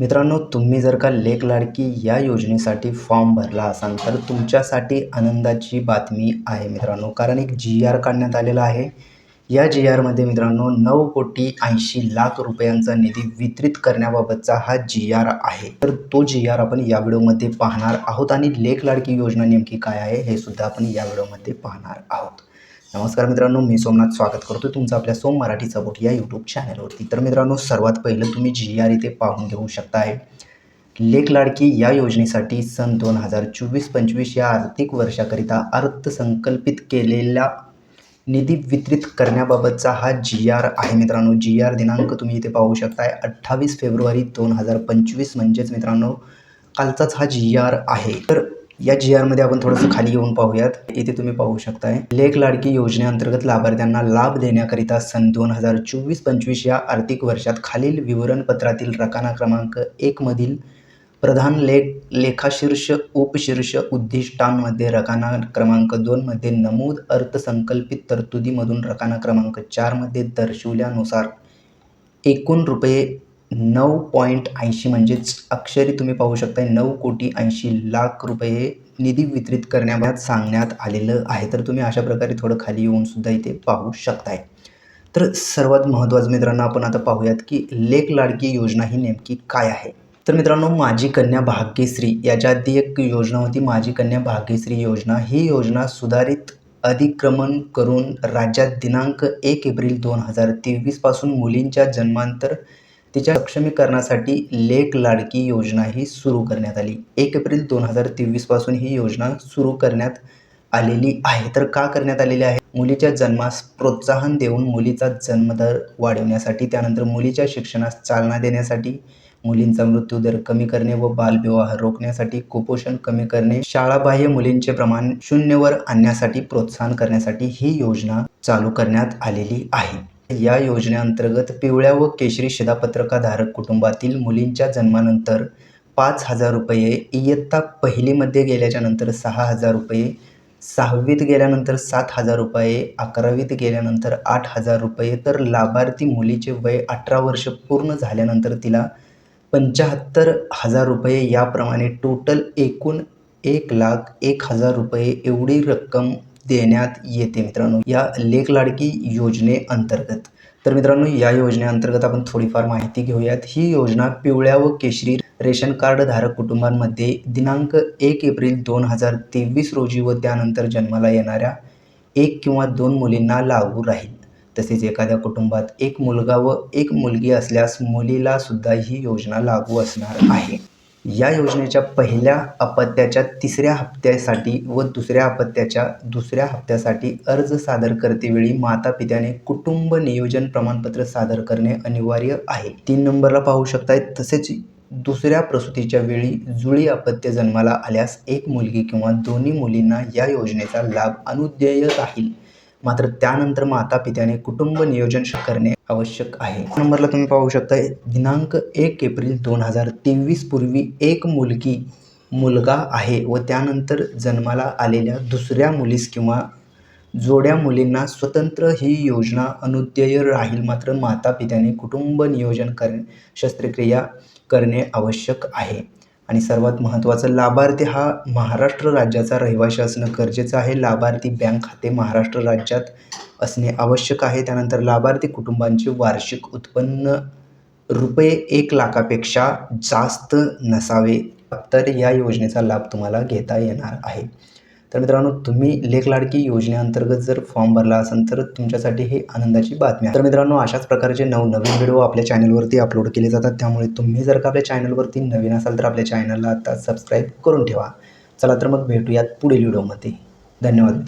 मित्रांनो तुम्ही जर का लेक लाडकी या योजनेसाठी फॉर्म भरला असाल तर तुमच्यासाठी आनंदाची बातमी आहे मित्रांनो. कारण एक जी आर काढण्यात आलेला आहे. या जी आरमध्ये मित्रांनो नऊ कोटी ऐंशी लाख रुपयांचा निधी वितरित करण्याबाबतचा हा जी आर आहे. तर तो जी आर आपण या व्हिडिओमध्ये पाहणार आहोत. आणि लेख लाडकी योजना नेमकी काय आहे हे सुद्धा आपण या व्हिडिओमध्ये पाहणार आहोत. नमस्कार मित्रांनो मी सोमनाथ स्वागत करतो तुमचं आपल्या सोम मराठी सपोर्ट या यूट्यूब चॅनलवरती तर मित्रांनो सर्वात पहिलं तुम्ही जी आर इथे पाहून घेऊ शकताय लेख लाडकी या योजनेसाठी सन दोन हजार चोवीस पंचवीस या आर्थिक वर्षाकरिता अर्थसंकल्पित केलेल्या निधी वितरित करण्याबाबतचा हा जी आर आहे मित्रांनो. जी आर दिनांक तुम्ही इथे पाहू शकताय अठ्ठावीस फेब्रुवारी दोन हजार पंचवीस म्हणजेच मित्रांनो कालचाच हा जी आर आहे. तर या जी आरमध्ये आपण थोडंसं खाली येऊन पाहूयात. इथे तुम्ही पाहू शकताय. लेख लाडकी योजनेअंतर्गत लाभार्थ्यांना लाभ देण्याकरिता सन दोन हजार चोवीस पंचवीस या आर्थिक वर्षात खालील विवरणपत्रातील रकाना क्रमांक एकमधील प्रधान लेख लेखाशीर्ष उपशीर्ष उद्दिष्टांमध्ये रकाना क्रमांक दोनमध्ये नमूद अर्थसंकल्पित तरतुदीमधून रकाना क्रमांक चारमध्ये दर्शवल्यानुसार एकूण रुपये नऊ पॉईंट ऐंशी म्हणजेच अक्षरी तुम्ही पाहू शकताय. नऊ कोटी ऐंशी लाख रुपये निधी वितरित करण्याबाबत सांगण्यात आलेलं आहे. तर तुम्ही अशा प्रकारे थोडं खाली येऊन सुद्धा इथे पाहू शकताय. तर सर्वात महत्त्वाचं मित्रांनो आपण आता पाहूयात की लेख लाडकी योजना ही नेमकी काय आहे? तर मित्रांनो माझी कन्या भाग्यश्री याच्या आधी एक योजना होती. माझी कन्या भाग्यश्री योजना. ही योजना सुधारित अधिक्रमण करून राज्यात दिनांक एक एप्रिल दोन हजार तेवीसपासून मुलींच्या जन्मांतर तिच्या सक्षमीकरणासाठी लेख लाडकी योजना ही सुरू करण्यात आली. एक एप्रिल दोन हजार तेवीसपासून ही योजना सुरू करण्यात आलेली आहे. तर का करण्यात आलेली आहे? मुलीच्या जन्मास प्रोत्साहन देऊन मुलीचा जन्मदर वाढवण्यासाठी त्यानंतर मुलीच्या शिक्षणास चालना देण्यासाठी मुलींचा मृत्यूदर कमी करणे व बालविवाह रोखण्यासाठी कुपोषण कमी करणे शाळाबाह्य मुलींचे प्रमाण शून्यवर आणण्यासाठी प्रोत्साहन करण्यासाठी ही योजना चालू करण्यात आलेली आहे. या योजनेअंतर्गत पिवळ्या व केशरी शिधापत्रकाधारक कुटुंबातील मुलींच्या जन्मानंतर पाच हजार रुपये इयत्ता पहिलीमध्ये गेल्याच्यानंतर सहा हजार रुपये सहावीत गेल्यानंतर सात हजार रुपये अकरावीत गेल्यानंतर आठ हजार रुपये तर लाभार्थी मुलीचे वय अठरा वर्ष पूर्ण झाल्यानंतर तिला पंच्याहत्तर हजार रुपये याप्रमाणे टोटल एकूण एक लाख एक हजार रुपये एवढी रक्कम देण्यात येते मित्रांनो. या लेख लाडकी योजनेअंतर्गत तर मित्रांनो या योजनेअंतर्गत आपण थोडीफार माहिती घेऊयात. ही योजना पिवळ्या व केशरी रेशन कार्ड धारक कुटुंबांमध्ये दिनांक एक एप्रिल दोन हजार तेवीस रोजी व त्यानंतर जन्माला येणाऱ्या एक किंवा दोन मुलींना लागू राहील. तसेच एखाद्या कुटुंबात एक मुलगा व एक मुलगी असल्यास मुलीला सुद्धा ही योजना लागू असणार आहे. या योजनेच्या पहिल्या अपत्याच्या तिसऱ्या हप्त्यासाठी व दुसऱ्या अपत्याच्या दुसऱ्या हप्त्यासाठी अर्ज सादर करतेवेळी माता पित्याने कुटुंब नियोजन प्रमाणपत्र सादर करणे अनिवार्य आहे. तीन नंबरला पाहू शकताय तसेच दुसऱ्या प्रसूतीच्या वेळी जुळी अपत्य जन्माला आल्यास एक मुलगी किंवा दोन्ही मुलींना या योजनेचा लाभ अनुदेय राहील. मात्र त्यानंतर माता पित्याने कुटुंब नियोजन करणे आवश्यक आहे. नंबरला तुम्ही पाहू शकता दिनांक एक एप्रिल दोन हजार तेवीस पूर्वी एक मुलगी मुलगा आहे व त्यानंतर जन्माला आलेल्या दुसऱ्या मुलीस किंवा जोड्या मुलींना स्वतंत्र ही योजना अनुद्येय राहील. मात्र माता पित्याने कुटुंब नियोजन करणे शस्त्रक्रिया करणे आवश्यक आहे. आणि सर्वात महत्त्वाचं लाभार्थी हा महाराष्ट्र राज्याचा रहिवासी असणं गरजेचं आहे. लाभार्थी बँक खाते महाराष्ट्र राज्यात असणे आवश्यक आहे. त्यानंतर लाभार्थी कुटुंबांचे वार्षिक उत्पन्न रुपये एक लाखापेक्षा जास्त नसावे. तर या योजनेचा लाभ तुम्हाला घेता येणार आहे. तर मित्रांनो तुम्ही लेख लाडकी योजनेअंतर्गत जर फॉर्म भरला असेल तर तुमच्यासाठी हे आनंदाची बातमी आहे. तर मित्रांनो अशाच प्रकारचे नवनवीन व्हिडिओ आपल्या चॅनलवरती अपलोड केले जातात. त्यामुळे तुम्ही जर का आपल्या चॅनलवरती नवीन असाल तर आपल्या चॅनलला आता सबस्क्राईब करून ठेवा. चला तर मग भेटूयात पुढील व्हिडिओमध्ये. धन्यवाद